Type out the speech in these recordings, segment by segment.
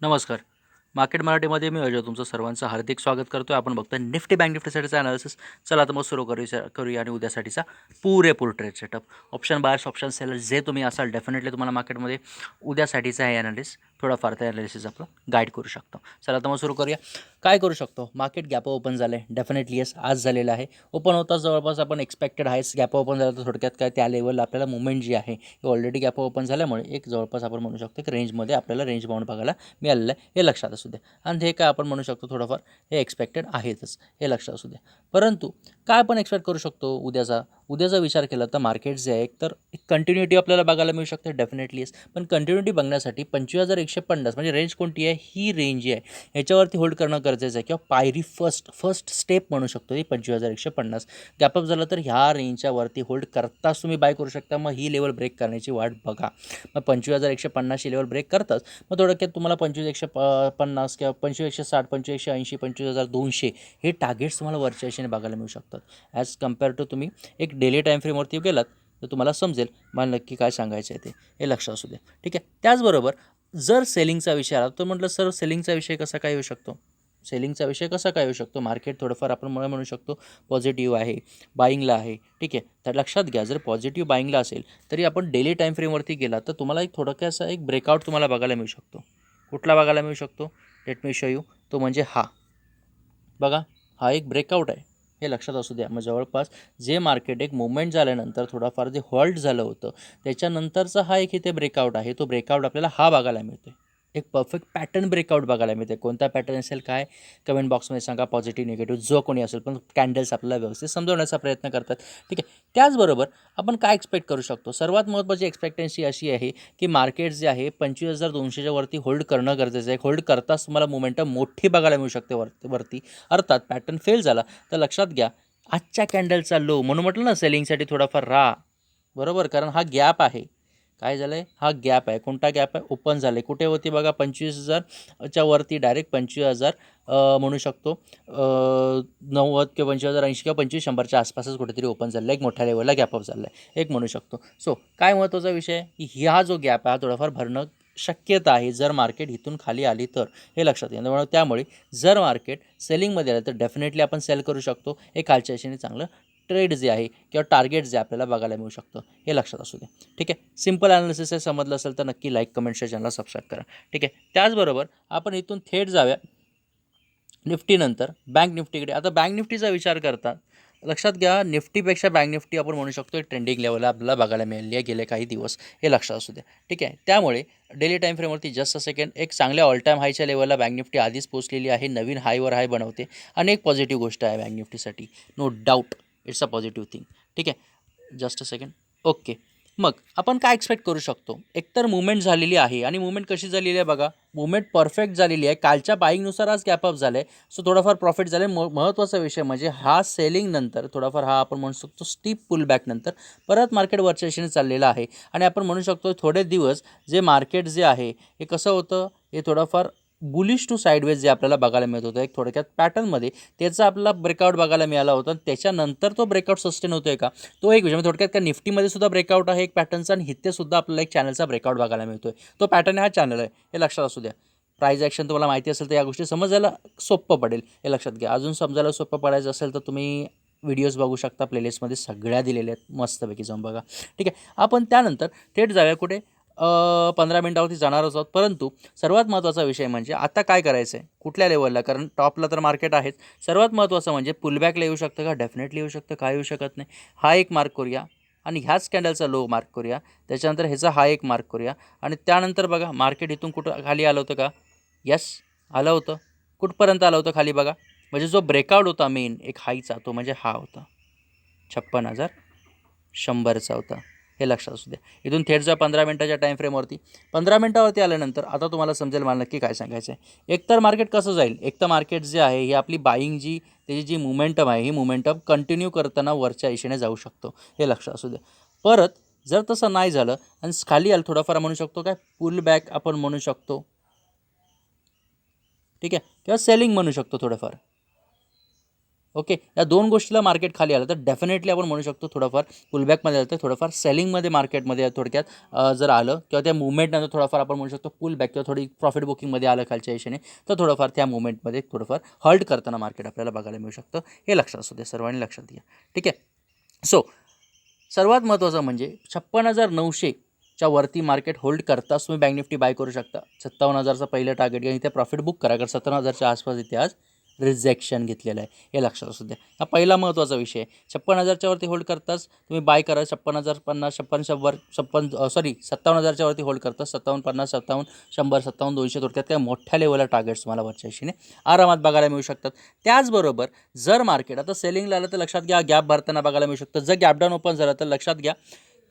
नमस्कार. मार्केट मराठीमध्ये मी अजय तुमचं सर्वांचं हार्दिक स्वागत करतो आपण बघतो निफ्टी बँक निफ्टीसाठीचा अनालिसिस चला तर मग सुरू करूया करूया आणि उद्यासाठीचा पुरेपूर trade setup option buyers option seller जे तुम्ही असाल डेफिनेटली तुम्हाला मार्केटमध्ये उद्यासाठीचा हे ॲनालिस थोडाफार त्या ॲनालिसिस आपलं गाईड करू शकतो. चला तर मग सुरू करूया. काय करू शकतो? मार्केट गॅप ओपन झालं. आहे डेफिनेटली येस आज झालेलं आहे. ओपन होताच जवळपास आपण एक्सपेक्टेड आहेच गॅप ओपन झालं तर थोडक्यात काय त्या लेवलला आपल्याला मुवमेंट जी आहे ही ऑलरेडी गॅप ओपन झाल्यामुळे एक जवळपास आपण म्हणू शकतो की रेंजमध्ये आपल्याला रेंज बाउंड बघायला मिळालेलं आहे. हे लक्षात असू द्या. आणि हे काय आपण म्हणू शकतो थोडंफार? हे एक्सपेक्टेड आहेतच. हे लक्षात असू द्या. परंतु काय आपण एक्सपेक्ट करू शकतो उद्याचा? उद्याचा विचार केला तर मार्केट जे आहे एक तर एक कंटिन्युटी आपल्याला बघायला मिळू शकते. डेफिनेटली येस पण कंटिन्युटी बघण्यासाठी पंचवीस हजार एकशे पन्नास. म्हणजे रेंज कोणती आहे? ही रेंज जी आहे. याच्यावरती होल्ड करणं गरजेचं आहे. किंवा पायरी फर्स्ट फर्स्ट स्टेप म्हणू शकतो ही पंचवीस हजार एकशे पन्नास. गॅपअप झालं तर ह्या रेंजच्या वरती होल्ड करताच तुम्ही बाय करू शकता. मग ही लेवल ब्रेक करण्याची वाट बघा. मग पंचवीस हजार एकशे पन्नासची लेवल ब्रेक करताच मग थोडक्यात तुम्हाला पंचवीस एकशे प पन्नास किंवा पंचवीस एकशे साठ पंचवीस एकशे ऐंशी पंचवीस हजार दोनशे हे टार्गेट्स तुम्हाला वरच्या दिशेने बघायला मिळू शकतात. ॲज कंपेअर टू तुम्ही एक डेली टाईम फ्रेमवरती गेलात तर तुम्हाला समजेल मला नक्की काय सांगायचं आहे ते. हे लक्ष असू द्या. ठीक आहे? त्याचबरोबर जर सेलिंगचा विषय आला तर म्हटलं सर सेलिंगचा विषय कसा काय येऊ शकतो? सेलिंगचा विषय कसा काय येऊ शकतो? मार्केट थोडंफार आपण मला म्हणू शकतो पॉझिटिव्ह आहे बाईंगला आहे ठीक आहे. तर लक्षात घ्या जर पॉझिटिव्ह बाईंगला असेल तरी आपण डेली टाईम फ्रेमवरती गेला तर तुम्हाला एक थोडक्यासा एक ब्रेकआउट तुम्हाला बघायला मिळू शकतो. कुठला बघायला मिळू शकतो? लेट मी शो यू तो म्हणजे हा. बघा हा एक ब्रेकआउट आहे. हे लक्षात असू द्या. मग जवळपास जे मार्केट एक मुवमेंट झाल्यानंतर थोडाफार जे हॉल्ट झालं होतं त्याच्यानंतरचा हा एक इथे ब्रेकआउट आहे. तो ब्रेकआउट आपल्याला हा बघायला मिळतो एक परफेक्ट पॅटर्न ब्रेकआउट बघायला मिळते. कोणता पॅटर्न असेल काय? कमेंट बॉक्समध्ये सांगा पॉझिटिव्ह निगेटिव्ह जो कोणी असेल पण कॅन्डल्स आपल्याला व्यवस्थित समजवण्याचा प्रयत्न करतात. ठीक आहे? त्याचबरोबर आपण काय एक्सपेक्ट करू शकतो? सर्वात महत्त्वाची एक्सपेक्टन्सी अशी आहे की मार्केट जे आहे पंचवीस हजार दोनशेच्या वरती होल्ड करणं गरजेचं आहे. होल्ड करताच तुम्हाला मोमेंटम मोठी बघायला मिळू शकते वरती वरती. अर्थात पॅटर्न फेल झाला तर लक्षात घ्या आजच्या कॅन्डलचा लो म्हणून म्हटलं ना सेलिंगसाठी थोडाफार राहा. बरोबर? कारण हा गॅप आहे. काय झालं आहे हा गॅप आहे. कोणता गॅप आहे? ओपन झालं आहे कुठे होती बघा? पंचवीस हजारच्या वरती डायरेक्ट पंचवीस हजार म्हणू शकतो. नव्वद किंवा पंचवीस हजार ऐंशी किंवा पंचवीस शंभरच्या आसपासच कुठेतरी ओपन झालं आहे एक मोठ्या लेवलला गॅपअप झालं आहे एक म्हणू शकतो. सो काय महत्त्वाचा विषय की ह्या जो गॅप आहे हा थोडाफार भरणं शक्यता आहे. जर मार्केट इथून खाली आली तर हे लक्षात येईल त्यामुळे त्यामुळे जर मार्केट सेलिंगमध्ये आलं तर डेफिनेटली आपण सेल करू शकतो. हे खालच्या दिशेने चांगलं ट्रेड जे आहे किंवा टार्गेट जे आपल्याला बघायला मिळू शकतं हे लक्षात असू दे. ठीक आहे? सिंपल ॲनालिसिस हे समजलं असेल तर नक्की लाईक कमेंटच्या चॅनलला सबस्क्राईब करा. ठीक आहे? त्याचबरोबर आपण इथून थेट जाऊया. निफ्टीनंतर बँक निफ्टीकडे. आता बँक निफ्टीचा विचार करता लक्षात घ्या निफ्टीपेक्षा बँक निफ्टी आपण म्हणू शकतो ट्रेंडिंग लेवलला आपल्याला बघायला मिळाली आहे गेले काही दिवस हे लक्षात असू द्या ठीक आहे? त्यामुळे डेली टाईम फ्रेमवरती जस्ट अ सेकंड एक चांगल्या ऑल टाईम हायच्या लेवलला बँक निफ्टी आधीच पोचलेली आहे नवीन हायवर हाय बनवते. आणि एक पॉझिटिव्ह गोष्ट आहे bank निफ्टीसाठी no doubt it's a positive thing. ठीक आहे? Just a second. ओके. मग आपण काय एक्सपेक्ट करू शकतो? एकतर मुवमेंट झालेली आहे आणि मुवमेंट कशी झालेली आहे बघा. मुवमेंट परफेक्ट झालेली आहे. कालच्या बाईंगनुसार आज गॅपअप झालं आहे सो थोडाफार प्रॉफिट झालं आहे महत्त्वाचा विषय म्हणजे हा सेलिंग नंतर थोडाफार हा आपण म्हणू शकतो स्टीप पुल नंतर परत मार्केट वरच्या दिशेने चाललेलं आहे. आणि आपण म्हणू शकतो थोडे दिवस जे मार्केट जे आहे हे कसं होतं? हे थोडंफार बुलिश टू साईडवेज जे आपल्याला बघायला मिळत होतं एक थोडक्यात पॅटर्नमध्ये त्याचा आपला ब्रेकआउट बघायला मिळाला होता त्याच्यानंतर तो ब्रेकआउट सस्टेन होतोय का? तो एक विषय म्हणजे थोडक्यात का निफ्टीमध्ये सुद्धा ब्रेकआउट आहे एक पॅटर्नचा आणि इथे आपल्याला एक चॅनलचा ब्रेकआउट बघायला मिळतोय. तो पॅटर्न हा चॅनल आहे हे लक्षात असू द्या. प्राईज ॲक्शन तुम्हाला माहिती असेल तर या गोष्टी समजायला सोपं पडेल हे लक्षात घ्या. अजून समजायला सोपं पडायचं असेल तर तुम्ही व्हिडिओज बघू शकता प्लेलिस्टमध्ये सगळ्या दिलेल्या आहेत मस्तपैकी जाऊन बघा. ठीक आहे आपण त्यानंतर थेट जाऊया कुठे? पंधरा मिनटावरती जाणारच आहोत. परंतु सर्वात महत्त्वाचा विषय म्हणजे आता काय करायचं आहे कुठल्या लेवलला कारण टॉपला तर मार्केट आहेच. सर्वात महत्त्वाचं म्हणजे पुलबॅकला येऊ शकतं का? डेफिनेटली येऊ शकतं. काय येऊ शकत नाही? हा एक मार्क करूया. आणि ह्याच कॅन्डलचा लो मार्क करूया. त्याच्यानंतर ह्याचा हा एक मार्क करूया. आणि त्यानंतर बघा मार्केट इथून कुठं खाली आलं होतं का? यस आलं होतं. कुठपर्यंत आलं होतं खाली बघा? म्हणजे जो ब्रेकआउट होता मेन एक हाईचा तो म्हणजे हा होता. छप्पन हजार शंभरचा होता. हे लक्षात असू द्या. इथून थेट जा पंधरा मिनटाच्या टाईम फ्रेमवरती पंधरा मिनटावरती आल्यानंतर आता तुम्हाला समजेल मला नक्की काय सांगायचं आहे एकतर मार्केट कसं जाईल? एकतर मार्केट जे आहे ही आपली बाईंग जी त्याची जी मुमेंटम आहे ही मुमेंटम कंटिन्यू करताना वरच्या दिशेने जाऊ शकतो. हे लक्षात असू द्या. परत जर तसं नाही झालं आणि खाली आलं थोडाफार म्हणू शकतो काय? पुल बॅक आपण म्हणू शकतो. ठीक आहे? किंवा सेलिंग म्हणू शकतो थोडंफार. ओके या दोन गोष्टीला मार्केट खाली आलं तर डेफिनेटली आपण म्हणू शकतो थोडंफार पुलबॅकमध्ये आलं तर थोडंफार सेलिंगमध्ये मार्केटमध्ये थोडक्यात जर आलं किंवा त्या मुवमेंटनंतर थोडाफार आपण म्हणू शकतो पुलबॅक किंवा थोडी प्रॉफिट बुकिंगमध्ये आलं खालच्या दिशेने तर थोडंफार त्या मुवमेंटमध्ये थोडंफार हल्ट करताना मार्केट आपल्याला बघायला मिळू शकतं. हे लक्षात असू द्या सर्वांनी लक्षात घ्या. ठीक आहे? सो सर्वात महत्त्वाचं म्हणजे छप्पन हजार नऊशेच्या वरती मार्केट होल्ड करताच तुम्ही बँक निफ्टी बाय करू शकता. सत्तावन्न हजारचं पहिलं टार्गेट घ्या इथे प्रॉफिट बुक करा कारण सत्तावन्न हजारच्या आसपास इथे आज रिजेक्शन घेतलेलं आहे. हे लक्षात असू द्या. हा पहिला महत्त्वाचा विषय आहे. छप्पन हजारच्यावरती होल्ड करताच तुम्ही बाय करा. छप्पन हजार पन्नास छप्पन शंभर छप्पन सॉरी सत्तावन्न हजारच्यावरती होल्ड करता. सत्तावन्न पन्नास सत्तावन्न शंभर सत्तावन्न दोनशे थोडक्यात काय मोठ्या लेवलला टार्गेट्स तुम्हाला वरच्या आरामात बघायला मिळू शकतात. त्याचबरोबर जर मार्केट आता सेलिंगला आलं तर लक्षात घ्या गॅप भरताना बघायला मिळू शकतं. जर गॅप डाऊन ओपन झालं तर लक्षात घ्या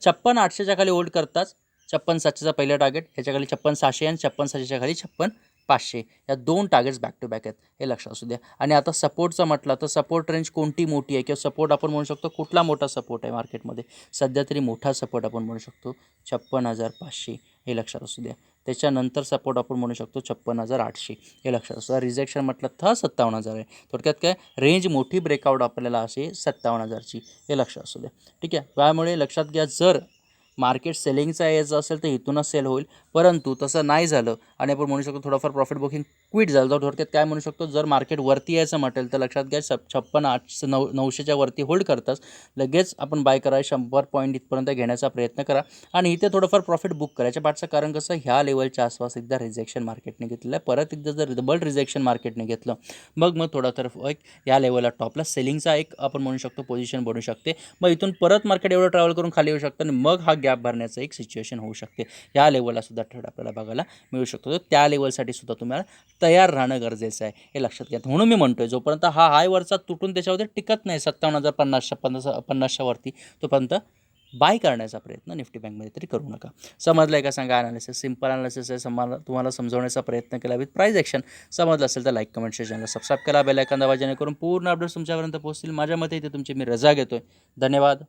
छप्पन आठशेच्या खाली होल्ड करताच छप्पन सातशेचा पहिलं टार्गेट ह्याच्याखाली छप्पन सहाशे आणि छप्पन सहाशेच्या खाली छप्पन पाचशे या दोन टार्गेट्स बॅक टू बॅक आहेत हे लक्षात असू द्या. आणि आता सपोर्टचं म्हटलं तर सपोर्ट रेंज कोणती मोठी आहे? किंवा सपोर्ट आपण म्हणू शकतो कुठला मोठा सपोर्ट आहे मार्केटमध्ये सध्या तरी मोठा सपोर्ट आपण म्हणू शकतो छप्पन हजार पाचशे हे लक्षात असू द्या. त्याच्यानंतर सपोर्ट आपण म्हणू शकतो छप्पन हजार आठशे हे लक्षात असू द्या. रिजेक्शन म्हटलं तर सत्तावन्न हजार आहे. थोडक्यात काय? रेंज मोठी ब्रेकआउट आपल्याला असे सत्तावन्न हजारची हे लक्षात असू द्या. ठीक आहे? त्यामुळे लक्षात घ्या जर मार्केट सेलिंगचा यायचं असेल तर इथूनच सेल होईल. परंतु तसं नाही झालं आणि आपण म्हणू शकतो थोडंफार प्रॉफिट बुकिंग क्विट झालं. तर थोडक्यात काय म्हणू शकतो जर मार्केट वरती यायचं म्हटेल तर लक्षात घ्या छप छप्पन आठशे नऊ नऊशेच्या वरती होल्ड करताच लगेच आपण बाय करा शंभर पॉईंट इथपर्यंत घेण्याचा प्रयत्न करा. आणि इथे थोडंफार प्रॉफिट बुक करायच्या पाठचं कारण कसं ह्या लेवलच्या आसपास एकदा रिजेक्शन मार्केटने घेतलेलं आहे. परत एकदा जर डबल रिजेक्शन मार्केटने घेतलं मग मग थोडा तर एक या लेवलला टॉपला सेलिंगचा एक आपण म्हणू शकतो पोझिशन बनू शकते. मग इथून परत मार्केट एवढं ट्रॅव्हल करून खाली येऊ शकतं आणि मग हा गॅप भरण्याचं एक सिच्युएशन होऊ शकते. या लेवलला सुद्धा आपल्याला बघायला मिळू शकतो. शकतो त्या लेवलसाठी सुद्धा तुम्हाला तयार राहणं गरजेचं आहे. हे लक्षात घ्या. म्हणून मी म्हणतोय जोपर्यंत हा हाय वरचा तुटून त्याच्यावरती टिकत नाही सत्तावन्न हजार पन्नासच्या पन्नास पन्नासच्या वरती तोपर्यंत बाय करण्याचा प्रयत्न निफ्टी बँकमध्ये तरी करू नका. समजलं आहे का? सांगा अनालिसिस सिंपल अनालिसिस आहे. समाला तुम्हाला समजवण्याचा प्रयत्न केला विथ प्राईज ॲक्शन समजलं असेल तर like comment share channel subscribe करा. बेलायकन ऐकन जेणेकरून पूर्ण अपडेट तुमच्यापर्यंत पोहोचतील. माझ्या मते इथे तुमची मी रजा घेतोय. धन्यवाद.